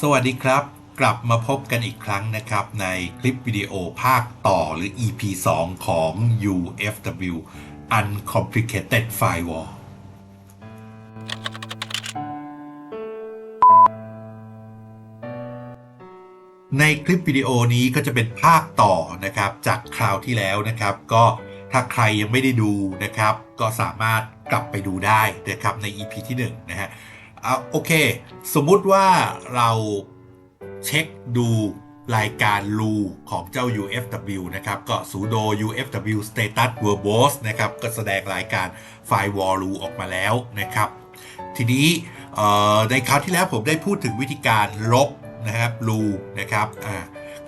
สวัสดีครับ กลับมาพบกันอีกครั้งนะครับในคลิปวิดีโอภาคต่อหรือ EP 2 ของ UFW Uncomplicated Firewall ในคลิปวิดีโอนี้ก็จะเป็นภาคต่อนะครับจากคราวที่แล้วนะครับ ก็ถ้าใครยังไม่ได้ดูนะครับ ก็สามารถกลับไปดูได้นะครับใน EP ที่1นะฮะ เอาโอเค สมมุติว่าเราเช็คดูรายการรูของเจ้า UFW นะครับ ก็ sudo UFW status verbose นะครับ ก็แสดงรายการ firewall รูออกมาแล้วนะครับ ทีนี้ในคราวที่แล้วผมได้พูดถึงวิธีการลบนะครับรูนะครับ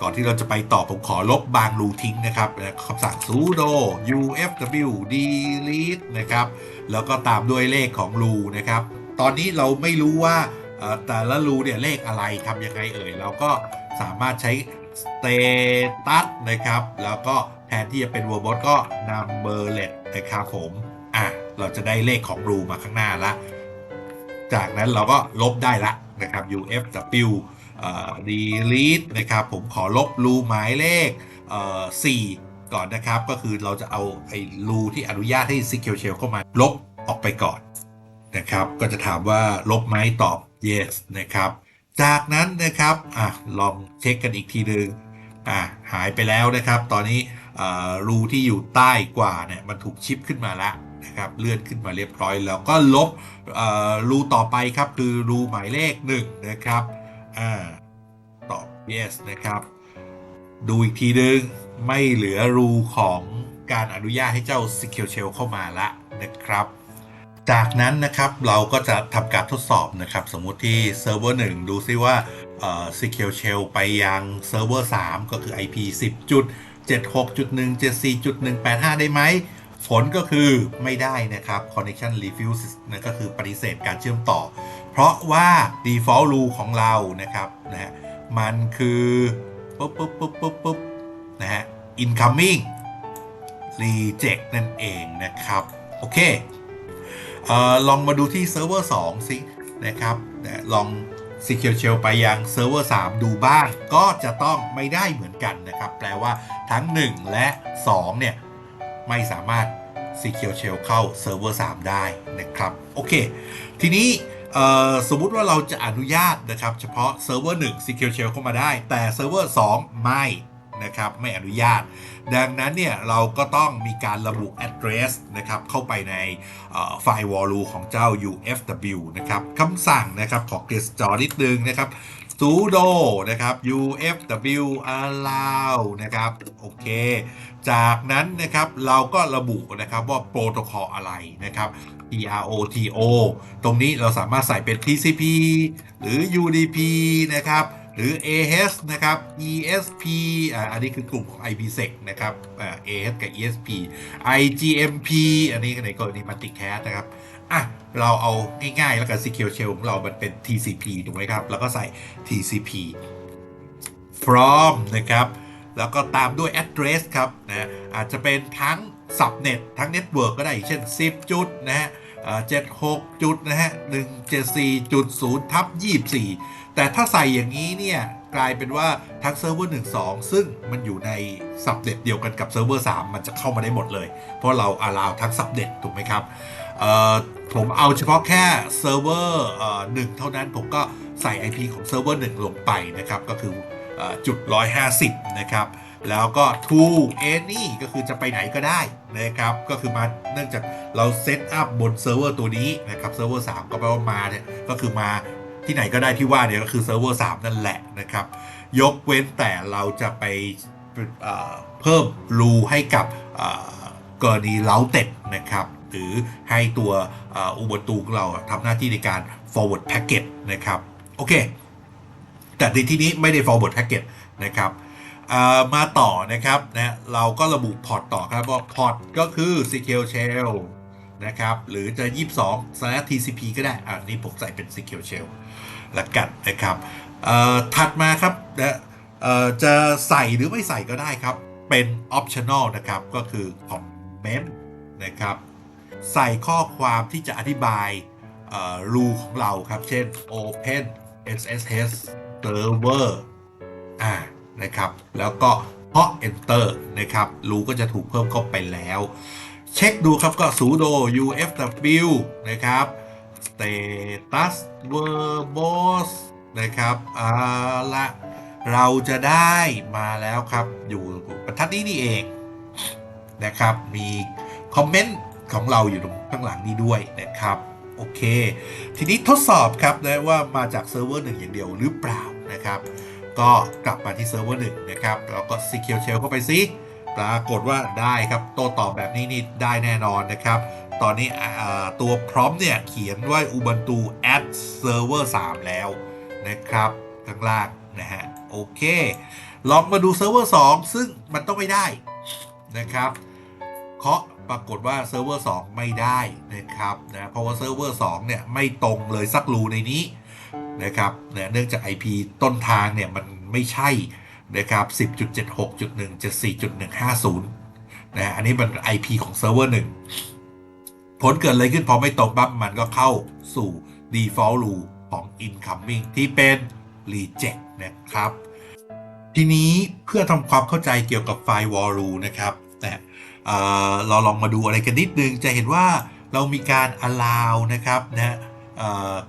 ก่อนที่เราจะไปต่อผมขอลบบางรูทิ้งนะครับคำสั่ง sudo ufw delete นะครับ แล้วก็ตามด้วยเลขของรูนะครับ ตอนนี้เราไม่รู้ว่าแต่ละรูเนี่ยเลขอะไรทำยังไงเอ่ย เราก็สามารถใช้ status นะครับ แล้วก็แทนที่จะเป็น verbose ก็ numberlet นะครับผม อะ เราจะได้เลขของรูมาข้างหน้าละ จากนั้นเราก็ลบได้ละนะครับ UFW delete นะครับ ผมขอลบรูหมายเลขเอ่อ4ก่อนนะครับ ก็คือเราจะเอาไอ้รูที่อนุญาตให้ Secure Shell เข้ามาลบออกไปก่อน นะครับ ก็จะถามว่าลบไหมตอบ yes นะครับ จากนั้นนะครับอะลองเช็คกันอีกทีหนึ่งอะหายไปแล้วนะครับ ตอนนี้รูที่อยู่ใต้กว่าเนี่ยมันถูกชิปขึ้นมาแล้วนะครับเลื่อนขึ้นมาเรียบร้อยแล้วก็ลบรูต่อไปครับคือรูหมายเลข1นะครับอ่าตอบ yes นะครับ ดูอีกทีนึงไม่เหลือรูของการอนุญาตให้เจ้า Secure Shell เข้ามาละนะครับ จากนั้นนะครับเราก็จะทำการทดสอบนะครับ สมมุติที่เซิร์ฟเวอร์1ดูซิว่าเอ่อ Secure Shell ไปยังเซิร์ฟเวอร์3ก็คือ IP 10.76.174.185 ได้ไหม ผลก็คือไม่ได้นะครับ connection refuse นั่นก็คือปฏิเสธการเชื่อมต่อ เพราะว่า default rule ของเรานะครับนะฮะมันคือปุ๊บปุ๊บปุ๊บปุ๊บปุ๊บนะฮะ incoming reject นั่นเองนะครับ โอเค ออลองมาดูที่เซิร์ฟเวอร์2สินะครับลอง Secure Shell ไปยังเซิร์ฟเวอร์3ดูบ้าง ก็จะต้องไม่ได้เหมือนกันนะครับ แปลว่าทั้ง 1 และ 2 เนี่ย ไม่สามารถ Secure Shell เข้าเซิร์ฟเวอร์3ได้นะครับ โอเค ทีนี้สมมุติว่าเราจะอนุญาตนะครับ เฉพาะเซิร์ฟเวอร์1 Secure Shell เข้ามาได้ แต่เซิร์ฟเวอร์2ไม่ นะครับไม่อนุญาต ดังนั้นเนี่ยเราก็ต้องมีการระบุ address นะครับเข้าไปในไฟล์ wall ของเจ้า UFW นะครับคำสั่งนะครับขอเกรสจอนิดนึงนะครับ sudo นะครับ UFW allow นะครับโอเค จากนั้นนะครับเราก็ระบุนะครับว่าโปรโตคอลอะไรนะครับ PROTO ตรงนี้เราสามารถใส่เป็น TCP หรือ UDP นะครับ หรือ AS นะครับ ESP อ่าอันนี้คือกลุ่มของ IPsec นะครับอ่า AS กับ ESP IGMP อันนี้ในกรณี Multicast นะครับอะเราเอาง่ายๆแล้วกัน Secure Shell ของเรามันเป็น TCP ถูกไหมครับ แล้วก็ใส่ TCP from นะครับ แล้วก็ตามด้วย address ครับนะอาจจะเป็นทั้ง subnet ทั้ง network ก็ได้เช่น 10 จุดนะฮะ76จุดนะฮะ174.0ทับ24 แต่ถ้าใส่อย่างนี้เนี่ยกลายเป็นว่าทั้งเซิร์ฟเวอร์1 2ซึ่งมันอยู่ใน subnet เดียวกันกับเซิร์ฟเวอร์3มันจะเข้ามาได้หมดเลย เพราะเรา allow ทั้ง subnet ถูกไหมครับผมเอาเฉพาะแค่เซิร์ฟเวอร์หนึ่งเท่านั้นผมก็ใส่ IP ของเซิร์ฟเวอร์หนึ่งลงไปนะครับ ก็คือเอ่อจุด150นะครับแล้วก็ to any ก็คือจะไปไหนก็ได้นะครับ ก็คือมาเนื่องจากเราเซตอัพบนเซิร์ฟเวอร์ตัวนี้นะครับ เซิร์ฟเวอร์3ก็แปลว่ามาเนี่ย ก็คือมา ที่ไหนก็ได้ที่ว่าเนี่ยก็คือเซิร์ฟเวอร์3นั่นแหละนะครับ ยกเว้นแต่เราจะไปเพิ่มรูให้กับเอ่อกรณีเล้าเต็ดนะครับหรือให้ตัวอุบัตูของเราทำหน้าที่ในการ forward packet นะครับ โอเค แต่ในที่นี้ไม่ได้ forward packet นะครับมาต่อนะครับนะเราก็ระบุพอร์ตต่อครับว่าพอร์ตก็คือ secure shell นะครับ หรือจะ 22 tcp ก็ได้ อันนี้ผมใส่เป็น secure shell ละกันนะครับถัดมาครับจะใส่หรือไม่ใส่ก็ได้ครับ เป็น optional นะครับ ก็คือ comment นะครับ ใส่ข้อความที่จะอธิบายรูของเราครับ เช่น open SSH server อ่านะครับ แล้วก็เพาะ enter นะครับ รูก็จะถูกเพิ่มเข้าไปแล้ว เช็คดูครับก็ sudo ufw นะครับ status verbose นะครับเอาละเราจะได้มาแล้วครับ อยู่บรรทัดนี้นี่เองนะครับ มีคอมเมนต์ของเราอยู่ตรงข้างหลังนี้ด้วยนะครับโอเค ทีนี้ทดสอบครับนะว่ามาจากเซิร์ฟเวอร์หนึ่งอย่างเดียวหรือเปล่านะครับ ก็กลับมาที่เซิร์ฟเวอร์หนึ่งนะครับแล้วก็ secure shell เข้าไปซิปรากฏว่าได้ครับโต้ตอบแบบนี้นี่ได้แน่นอนนะครับ ตอนนี้ตัวพร้อมเนี่ยเขียนว่า Ubuntu add server 3 แล้วนะครับข้างล่างนะฮะโอเค ลองมาดูเซิร์ฟเวอร์2ซึ่งมันต้องไม่ได้นะครับเคาะปรากฏว่าเซิร์ฟเวอร์2ไม่ได้นะครับนะเพราะว่าเซิร์ฟเวอร์2เนี่ยไม่ตรงเลยสักรูในนี้นะครับนะเนื่องจาก IP ต้นทางเนี่ยมันไม่ใช่นะครับ10.76.174.150นะอันนี้มัน IP ของเซิร์ฟเวอร์หนึ่ง ผลเกิดอะไรขึ้นพอไม่ตรงปั๊บมันก็เข้าสู่ default rule ของ incoming ที่เป็น reject นะครับ ทีนี้เพื่อทำความเข้าใจเกี่ยวกับ firewall rule นะครับนะเอ่เราลองมาดูอะไรกันนิดนึง จะเห็นว่าเรามีการ allow นะครับนะ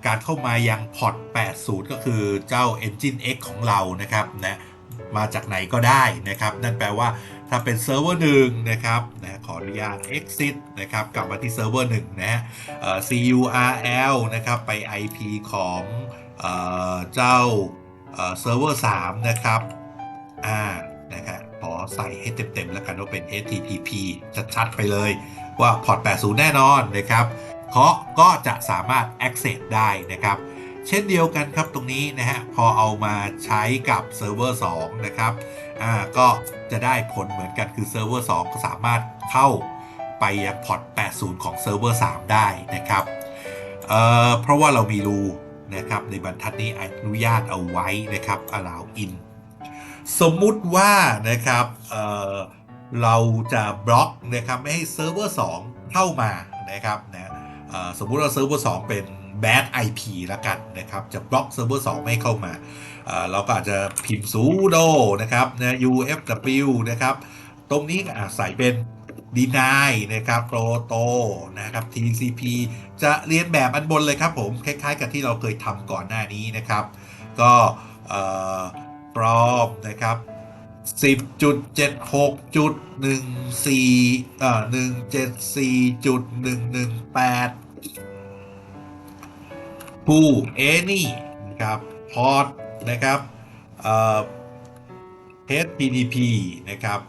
การเข้ามายังพอร์ต80 ก็คือเจ้า Engine X ของเรานะครับนะมาจากไหนก็ได้นะครับ นั่นแปลว่า ถ้าเป็นเซิร์ฟเวอร์หนึ่งนะครับนะขออนุญาต exit นะครับกลับมาที่เซิร์ฟเวอร์หนึ่งนะฮะ curl นะครับไป IP ของเจ้าเอ่อเซิร์ฟเวอร์3นะครับอ่านะครับขอใส่ให้เต็มๆแล้วกันว่าเป็น HTTP ชัดๆไปเลยว่าพอร์ต80 แน่นอนนะครับเคาะก็จะสามารถ access ได้นะครับ เช่นเดียวกันครับตรงนี้นะฮะพอเอามาใช้กับเซิร์ฟเวอร์2นะครับอ่าก็จะได้ผลเหมือนกันคือเซิร์ฟเวอร์2ก็สามารถเข้าไปยังพอร์ต80 ของเซิร์ฟเวอร์3ได้นะครับเอ่อเพราะว่าเรามีรูนะครับในบรรทัดนี้อนุญาตเอาไว้นะครับ allow in สมมุติว่านะครับเอ่อเราจะบล็อกนะครับไม่ให้เซิร์ฟเวอร์2เข้ามานะครับนะสมมุติว่าเซิร์ฟเวอร์2เป็น bad IP แล้วกันนะครับ จะบล็อกเซิร์ฟเวอร์2ไม่เข้ามา เราก็อาจจะพิมพ์ sudo นะครับนะ ufw นะครับ ตรงนี้ใส่เป็น deny นะครับ proto นะครับ tcp จะเรียนแบบอันบนเลยครับผม คล้ายๆ กับที่เราเคยทำก่อนหน้านี้นะครับ ก็เอ่อปลอมนะครับ10.76.14เอ่อ174.118 ผู้ any นะครับพอร์ตนะครับเอ่อ HTTP นะครับ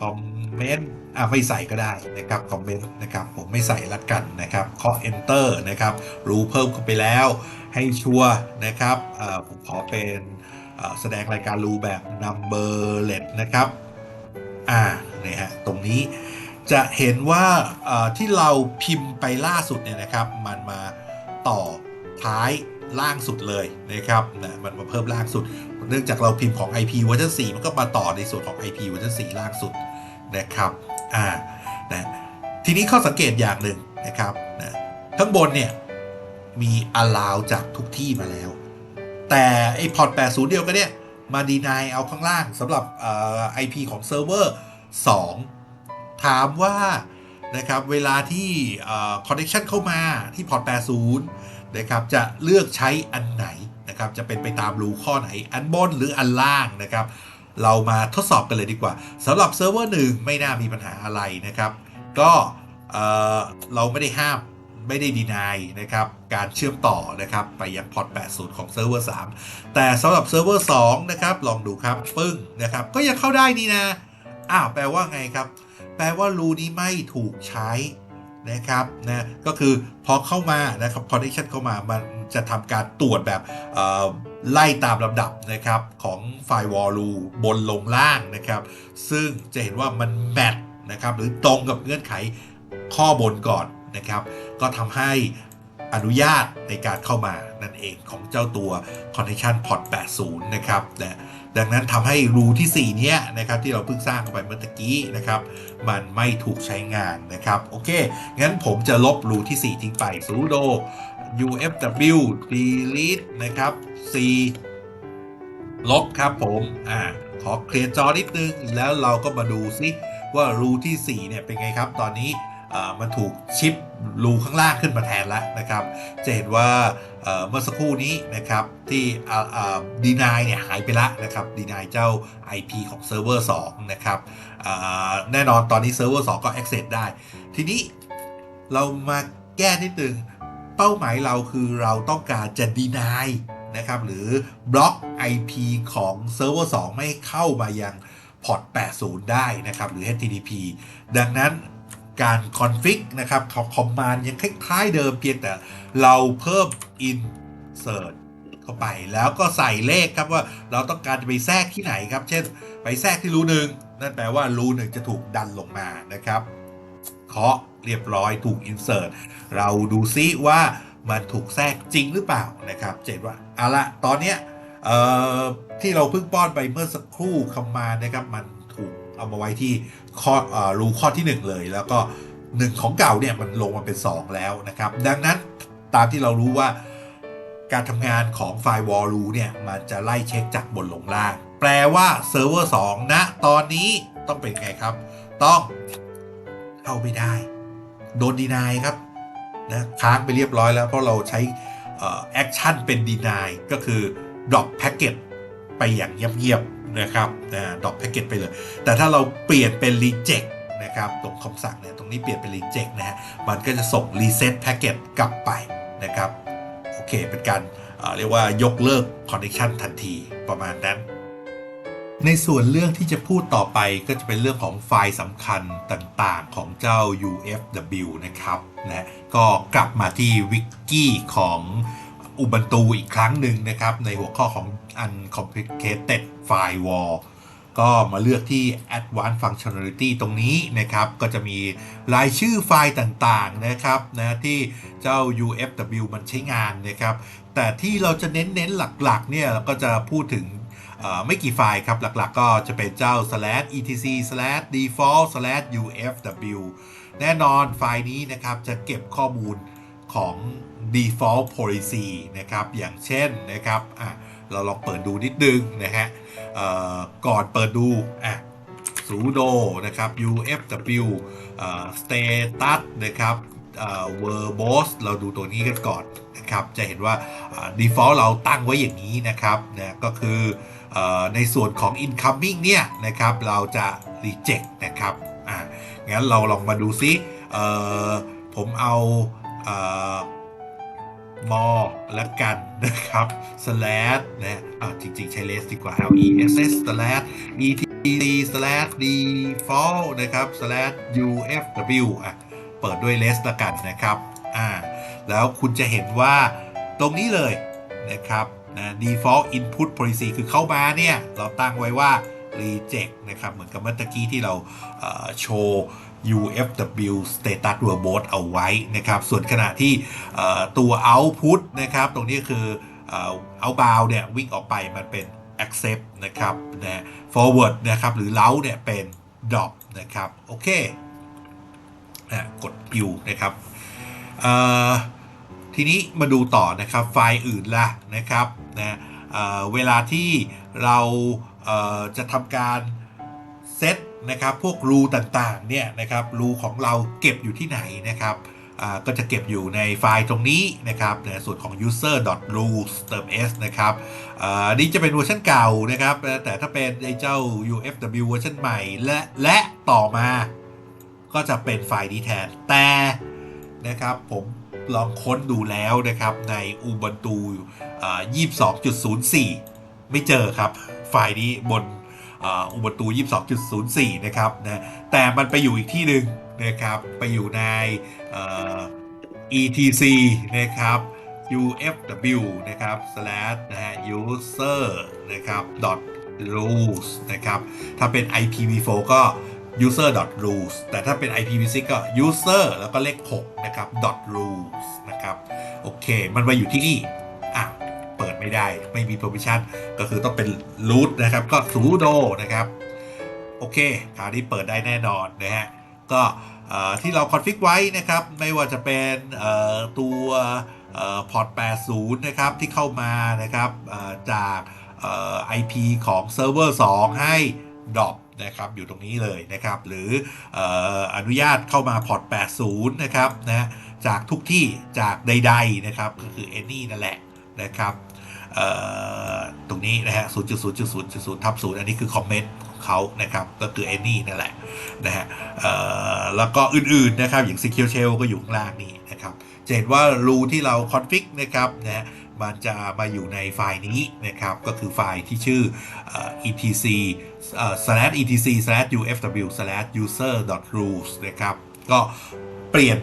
คอมเมนต์อะไม่ใส่ก็ได้นะครับ คอมเมนต์นะครับ ผมไม่ใส่ละกันนะครับเคาะ enter นะครับ รู้เพิ่มเข้าไปแล้ว ให้ชัวร์นะครับผมขอเป็นแสดงรายการรูแบบ numberlet นะครับ อ่าเนี่ยฮะ ตรงนี้จะเห็นว่าที่เราพิมพ์ไปล่าสุดเนี่ยนะครับ มันมา ต่อท้ายล่างสุดเลยนะครับนะมันมาเพิ่มล่างสุด เนื่องจากเราพิมพ์ของ IP เวอร์ชัน4มันก็มาต่อในส่วนของ IP เวอร์ชัน4ล่างสุดนะครับอ่านะทีนี้ข้อสังเกตอย่างหนึ่งนะครับนะข้างบนเนี่ยมี allow จากทุกที่มาแล้ว แต่ไอ้พอร์ต80 เดียวกันเนี่ย มา deny เอาข้างล่างสำหรับเอ่อ IP ของเซิร์ฟเวอร์2ถามว่า นะครับเวลาที่เอ่อ connection เข้ามาที่พอร์ต80นะครับจะเลือกใช้อันไหนนะครับจะเป็นไปตามรูข้อไหนอันบนหรืออันล่างนะครับ เรามาทดสอบกันเลยดีกว่าสำหรับเซิร์ฟเวอร์หนึ่งไม่น่ามีปัญหาอะไรนะครับ ก็เอ่อเราไม่ได้ห้ามไม่ได้ดีนายนะครับการเชื่อมต่อนะครับไปยังพอร์ต80 ของเซิร์ฟเวอร์3แต่สำหรับเซิร์ฟเวอร์2นะครับลองดูครับปึ้งนะครับก็ยังเข้าได้นี่นะอ้าวแปลว่าไงครับ แปลว่ารูนี้ไม่ถูกใช้นะครับนะก็คือพอเข้ามานะครับ connection เข้ามามันจะทำการตรวจแบบไล่ตามลำดับนะครับของ firewall rule บนลงล่างนะครับ ซึ่งจะเห็นว่ามันแมทนะครับหรือตรงกับเงื่อนไขข้อบนก่อนนะครับ ก็ทำให้อนุญาตในการเข้ามานั่นเองของเจ้าตัว Connection Port 80 นะครับนะ ดังนั้นทำให้รูที่ 4 เนี้ยนะครับที่เราเพิ่งสร้างเข้าไปเมื่อตะกี้นะครับ มันไม่ถูกใช้งานนะครับ โอเค งั้นผมจะลบรูที่ 4 ทิ้งไป sudo UFW delete นะครับ C ลบครับผมอ่าขอเคลียร์จอนิดนึง แล้วเราก็มาดูซิว่ารูที่ 4 เนี่ยเป็นไงครับตอนนี้ มันถูกชิปรูข้างล่างขึ้นมาแทนแล้วนะครับ จะเห็นว่าเมื่อสักครู่นี้นะครับที่ดีนายเนี่ยหายไปละนะครับดีนายเจ้า IP ของเซิร์ฟเวอร์2นะครับแน่นอนตอนนี้เซิร์ฟเวอร์2ก็ access ได้ ทีนี้เรามาแก้นิดนึงเป้าหมายเราคือเราต้องการจะ deny นะครับหรือบล็อก IP ของเซิร์ฟเวอร์2ไม่เข้ามายังพอร์ต80 ได้นะครับ หรือ HTTP ดังนั้น การ config นะครับของ command ยังคล้ายๆเดิมเพียงแต่เราเพิ่ม insert เข้าไปแล้วก็ใส่เลขครับว่าเราต้องการจะไปแทรกที่ไหนครับ เช่น ไปแทรกที่รูหนึ่งนั่นแปลว่ารูหนึ่งจะถูกดันลงมานะครับเคาะเรียบร้อยถูก insert เราดูซิว่ามันถูกแทรกจริงหรือเปล่านะครับเจนว่าเอาละตอนเนี้ยที่เราเพิ่งป้อนไปเมื่อสักครู่คำมานะครับ มันถูกเอามาไว้ที่ ข้ออรูข้อที่ 1 เลย แล้วก็ 1 ของเก่าเนี่ยมันลงมาเป็น 2 แล้วนะครับ ดังนั้นตามที่เรารู้ว่าการทำงานของไฟล์วอลรูเนี่ย มันจะไล่เช็คจากบนลงล่าง แปลว่าเซิร์ฟเวอร์2ณตอนนี้ต้องเป็นไงครับ ต้องเข้าไม่ได้ โดนดีนายครับนะค้างไปเรียบร้อยแล้ว เพราะเราใช้แอคชั่นเป็นดีนายก็คือ drop packet ไปอย่างเงียบๆ นะครับนะ drop packet ไปเลย แต่ถ้าเราเปลี่ยนเป็น reject นะครับตรงคำสั่งเนี่ยตรงนี้เปลี่ยนเป็น reject นะฮะมันก็จะส่ง reset packet กลับไปนะครับโอเคเป็นการเอ่อเรียกว่ายกเลิก connection ทันทีประมาณนั้น ในส่วนเรื่องที่จะพูดต่อไปก็จะเป็นเรื่องของไฟล์สำคัญต่างๆของเจ้า UFW นะครับนะก็กลับมาที่วิกกี้ของ Ubuntu อีกครั้งหนึ่งนะครับ ในหัวข้อของ Uncomplicated Firewall ก็มาเลือกที่ Advanced Functionality ตรงนี้นะครับ ก็จะมีรายชื่อไฟล์ต่างๆนะครับนะที่เจ้า UFW มันใช้งานนะครับ แต่ที่เราจะเน้นๆหลักๆเนี่ยเราก็จะพูดถึงไม่กี่ไฟล์ครับ หลักๆก็จะเป็นเจ้า slash etc slash default slash ufw แน่นอนไฟล์นี้นะครับจะเก็บข้อมูลของ default policy นะครับ อย่างเช่นนะครับอะเราลองเปิดดูนิดนึงนะฮะก่อนเปิดดูอะ sudo นะครับ UFWstatus นะครับ verbose เราดูตัวนี้กันก่อนนะครับ จะเห็นว่า default เราตั้งไว้อย่างนี้นะครับนะก็คืออในส่วนของ incoming เนี่ยนะครับเราจะ reject นะครับอ่างั้นเราลองมาดูซิเอ่อผมเอา เอ่อมอละกันนะครับ slash นะอ่าจริง ๆ ใช้ less ดีกว่าเอา ess slash etc slash default นะครับ slash ufw อะเปิดด้วย less ละกันนะครับอ่าแล้วคุณจะเห็นว่าตรงนี้เลยนะครับนะ default input policy คือเข้ามาเนี่ย เราตั้งไว้ว่า reject นะครับ เหมือนกับเมื่อกี้ที่เราโชว์ UFW status verbose เอาไว้นะครับ ส่วนขณะที่ตัว output นะครับ ตรงนี้คือเอ่อ outbound เนี่ย วิ่งออกไปมันเป็น accept นะครับนะ forward นะครับ หรือ route เนี่ย เป็น drop นะครับ โอเคอะกด U นะครับทีนี้มาดูต่อนะครับ ไฟล์อื่นล่ะนะครับนะเเวลาที่เราเจะทำการเซตนะครับพวกรูต่างๆเนี่ยนะครับรูของเราเก็บอยู่ที่ไหนนะครับก็จะเก็บอยู่ในไฟล์ตรงนี้นะครับในส่วนของ user.rules เติม s นะครับอ่านี่จะเป็นเวอร์ชันเก่านะครับ แต่ถ้าเป็นไอ้เจ้า UFW เวอร์ชันใหม่และและต่อมาก็จะเป็นไฟล์นี้แทน แต่นะครับผมลองค้นดูแล้วนะครับใน Ubuntu อ่า22.04 ไม่เจอครับ ไฟล์นี้บนอ่า Ubuntu 22.04 นะครับนะแต่มันไปอยู่อีกที่หนึ่งนะครับ ไปอยู่ใน etc นะครับ ufw นะครับ slash นะฮะ user นะครับ dot rules นะครับ ถ้าเป็น ipv4 ก็ user dot rules แต่ถ้าเป็น ipv6 ก็ user แล้วก็เลข 6 นะครับ dot rules นะครับ โอเค มันมาอยู่ที่นี่ ไม่ได้ ไม่มี permission ก็คือต้องเป็น root นะครับ ก็ sudo นะครับ โอเคคราวนี้เปิดได้แน่นอนนะฮะ ก็ที่เราคอนฟิกไว้นะครับ ไม่ว่าจะเป็นตัวพอร์ต 80 นะครับ ที่เข้ามานะครับจากเอ่อ IP ของเซิร์ฟเวอร์ 2 ให้ดรอปนะครับอยู่ตรงนี้เลยนะครับ หรือออนุญาตเข้ามาพอร์ต 80 นะครับนะจากทุกที่จากใด ๆ นะครับ ก็คือ any นั่นแหละนะครับ ตรงนี้นะฮะ0.0.0.0ทับ0อันนี้คือคอมเมนต์ของเขานะครับ ก็คือ any นั่นแหละนะฮะแล้วก็อื่นๆนะครับ อย่าง secure shell ก็อยู่ข้างล่างนี่นะครับจะเห็นว่ารูที่เราคอนฟิกนะครับนะมันจะมาอยู่ในไฟล์นี้นะครับ ก็คือไฟล์ที่ชื่อ etc slash etc slash ufw slash user dot rules นะครับ ก็เปลี่ยน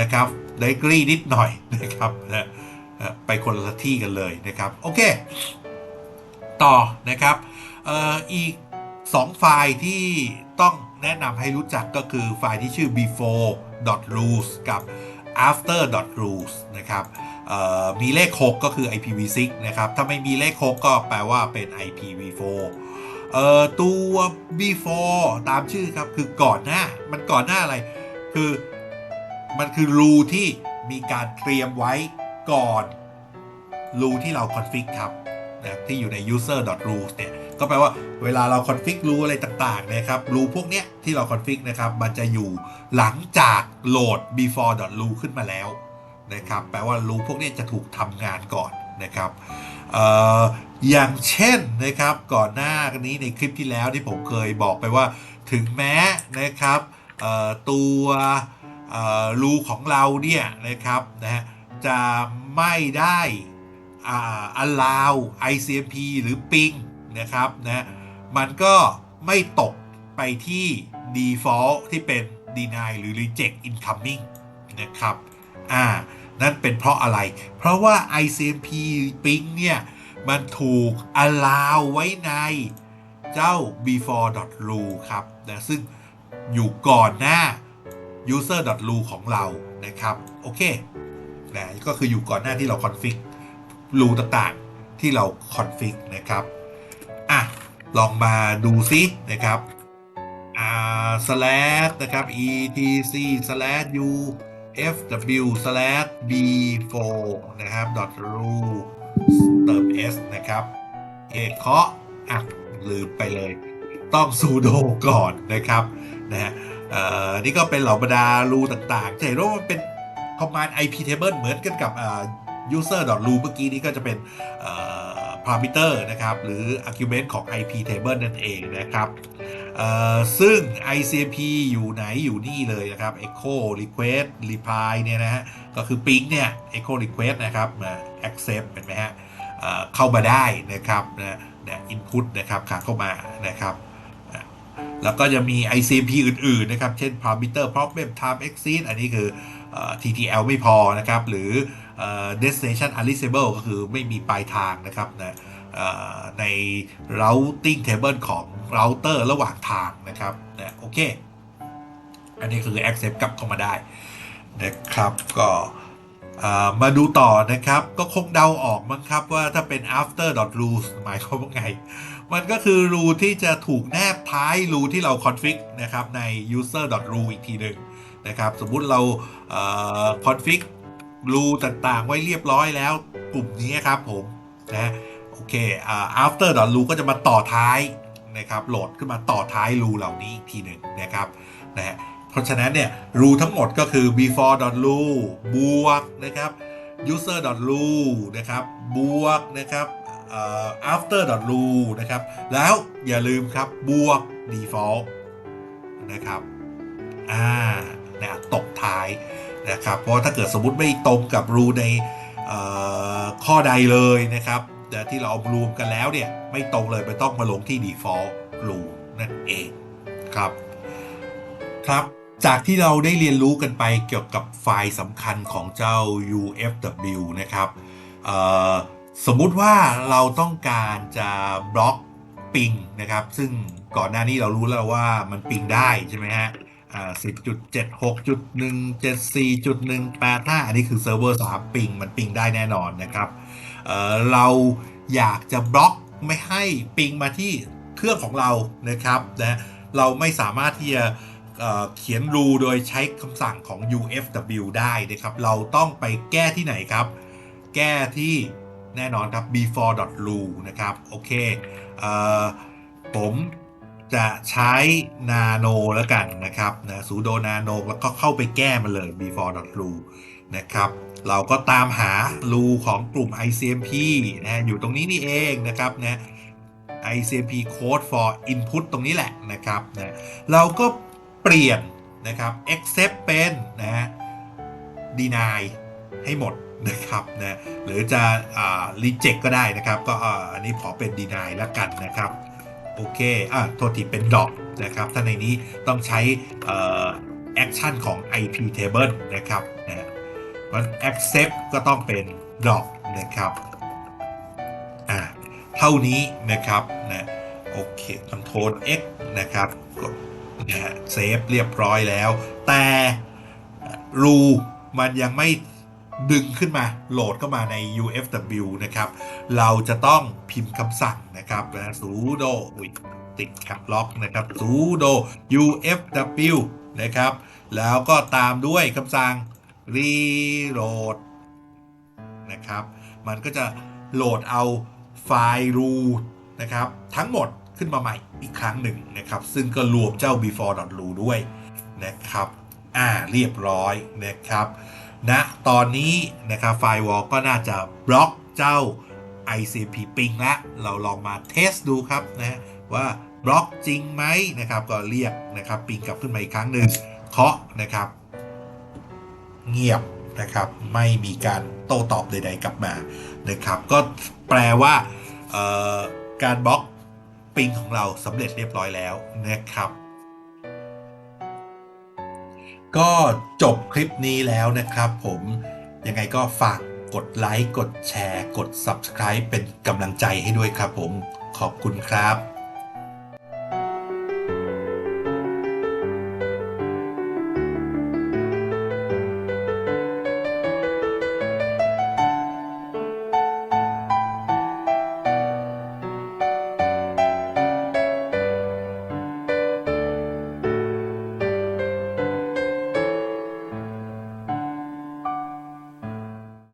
นะครับ directory นิดหน่อยนะครับนะ ไปคนละที่กันเลยนะครับ โอเค ต่อนะครับอีก 2 ไฟล์ที่ต้องแนะนำให้รู้จักก็คือไฟล์ที่ชื่อ before.rules กับ after.rules นะครับมีเลข 6 ก็คือ IPv6 นะครับ ถ้าไม่มีเลข 6 ก็แปลว่าเป็น IPv4 ตัว before ตามชื่อครับ คือก่อนหน้า มันก่อนหน้าอะไร คือ มันคือรูที่มีการเตรียมไว้ ก่อนรูที่เราคอนฟิกครับนะที่อยู่ใน user.rules เนี่ยก็แปลว่าเวลาเราคอนฟิกรูอะไรต่างๆนะครับรูพวกเนี้ยที่เราคอนฟิกนะครับมันจะอยู่หลังจากโหลด before.ru ขึ้นมาแล้วนะครับแปลว่ารูพวกเนี้ยจะถูกทำงานก่อนนะครับอย่างเช่นนะครับก่อนหน้านี้ในคลิปที่แล้วที่ผมเคยบอกไปว่า ถึงแม้นะครับตัวรูของเราเนี่ยนะครับนะฮะ จะไม่ได้อ่า allow ICMP หรือ ping นะครับนะมันก็ไม่ตกไปที่ default ที่เป็น deny หรือ reject incoming นะครับอ่านั่นเป็นเพราะอะไร เพราะว่า ICMP ping เนี่ย มันถูก allow ไว้ในเจ้า before.ru ครับนะซึ่งอยู่ก่อนหน้า user.ru ของเรานะครับ โอเค นะก็คืออยู่ก่อนหน้าที่เรา config รูต่างๆที่เรา config นะครับอะลองมาดูซินะครับอ่า slash นะครับ etc slash u fw slash b4 นะครับ dot ru เติม s นะครับเอเคาะอะลืมไปเลย ต้อง sudo ก่อนนะครับนะฮะนี่ก็เป็นเหล่าบรรดารูต่างๆจะเห็นว่ามันเป็น command ip table เหมือนกันกับ user.ru เมื่อกี้นี้ก็จะเป็น parameter นะครับ หรือ argument ของ ip table นั่นเองนะครับซึ่ง ICMP อยู่ไหนอยู่นี่เลยนะครับ echo request reply เนี่ยนะฮะ ก็คือ ping เนี่ย echo request นะครับมา accept เป็นไหมฮะเข้ามาได้นะครับนะนะ input นะครับขาเข้ามานะครับแล้วก็จะมี ICMP อื่น ๆ นะครับ เช่น parameter problem time exit อันนี้คือ TTL ไม่พอนะครับ หรือ destination unreachable ก็คือไม่มีปลายทางนะครับนะใน routing table ของ router ระหว่างทางนะครับนะโอเค อันนี้คือ accept กลับเข้ามาได้นะครับก็มาดูต่อนะครับ ก็คงเดาออกมั้งครับว่าถ้าเป็น after rules หมายความว่าไง มันก็คือรูที่จะถูกแนบท้ายรูที่เรา config นะครับใน user ru อีกทีหนึ่ง นะครับ สมมุติเราเอ่อ config รูต่างๆ ไว้เรียบร้อยแล้วกลุ่มนี้ครับผมนะโอเคอ่า after ru ก็จะมาต่อท้ายนะครับโหลดขึ้นมาต่อท้ายรูเหล่านี้อีกทีหนึ่งนะครับนะฮะเพราะฉะนั้นเนี่ยรูทั้งหมดก็คือ before ru บวกนะครับ user ru นะครับบวกนะครับ after ru นะครับ แล้วอย่าลืมครับบวก default นะครับ อ่า นะตกท้ายนะครับเพราะถ้าเกิดสมมติไม่ตรงกับรูในข้อใดเลยนะครับแต่ที่เราเอารวมกันแล้วเนี่ยไม่ตรงเลยมันต้องมาลงที่ default rule นั่นเองครับครับจากที่เราได้เรียนรู้กันไปเกี่ยวกับไฟล์สำคัญของเจ้า UFW นะครับสมมุติว่าเราต้องการจะบล็อกปิงนะครับ ซึ่งก่อนหน้านี้เรารู้แล้วว่ามันปิงได้ใช่ไหมฮะ อ่า10.76.174.185อันนี้คือเซิร์ฟเวอร์3ปิงมันปิงได้แน่นอนนะครับเอ่อเราอยากจะบล็อกไม่ให้ปิงมาที่เครื่องของเรานะครับนะเราไม่สามารถที่จะเเขียนรูโดยใช้คำสั่งของ UFW ได้นะครับ เราต้องไปแก้ที่ไหนครับ แก้ที่แน่นอนครับ before.lu นะครับ โอเคเอ่อผม จะใช้นาโนแล้วกันนะครับนะซูโดนาโนแล้วก็เข้าไปแก้มันเลย before.lu นะครับ เราก็ตามหารูของกลุ่ม ICMP นะอยู่ตรงนี้นี่เองนะครับนะ ICMP code for input ตรงนี้แหละนะครับนะเราก็เปลี่ยนนะครับ accept เป็นนะฮะ deny ให้หมดนะครับนะหรือจะอ่า reject ก็ได้นะครับ ก็อันนี้ขอเป็น deny แล้วกันนะครับ โอเคอะโทษทีเป็นดอกนะครับ ถ้าในนี้ต้องใช้เอ่อ action ของ IP table นะครับนะเพราะ accept ก็ต้องเป็นดอกนะครับอ่าเท่านี้นะครับนะโอเค Ctrl X นะครับกดนะฮะเซฟเรียบร้อยแล้ว แต่รูมันยังไม่ ดึงขึ้นมาโหลดเข้ามาใน UFW นะครับ เราจะต้องพิมพ์คำสั่งนะครับนะ sudo ติดแคปล็อกนะครับ sudo UFW นะครับ แล้วก็ตามด้วยคำสั่ง reload นะครับ มันก็จะโหลดเอาไฟล์ root นะครับ ทั้งหมดขึ้นมาใหม่อีกครั้งหนึ่งนะครับ ซึ่งก็รวมเจ้า before.ru ด้วยนะครับ อ่าเรียบร้อยนะครับ ณตอนนี้นะครับไฟวอลก็น่าจะบล็อกเจ้า ICP ping ละเราลองมาเทสดูครับนะว่าบล็อกจริงไหมนะครับก็เรียกนะครับปิงกลับขึ้นมาอีกครั้งหนึ่งเคาะนะครับ เงียบนะครับไม่มีการโต้ตอบใดๆกลับมานะครับ ก็แปลว่าการบล็อกปิงของเราสำเร็จเรียบร้อยแล้วนะครับ ก็จบคลิปนี้แล้วนะครับผมยังไงก็ฝากกดไลค์ กดแชร์ กด Subscribe เป็นกำลังใจให้ด้วยครับผม ขอบคุณครับ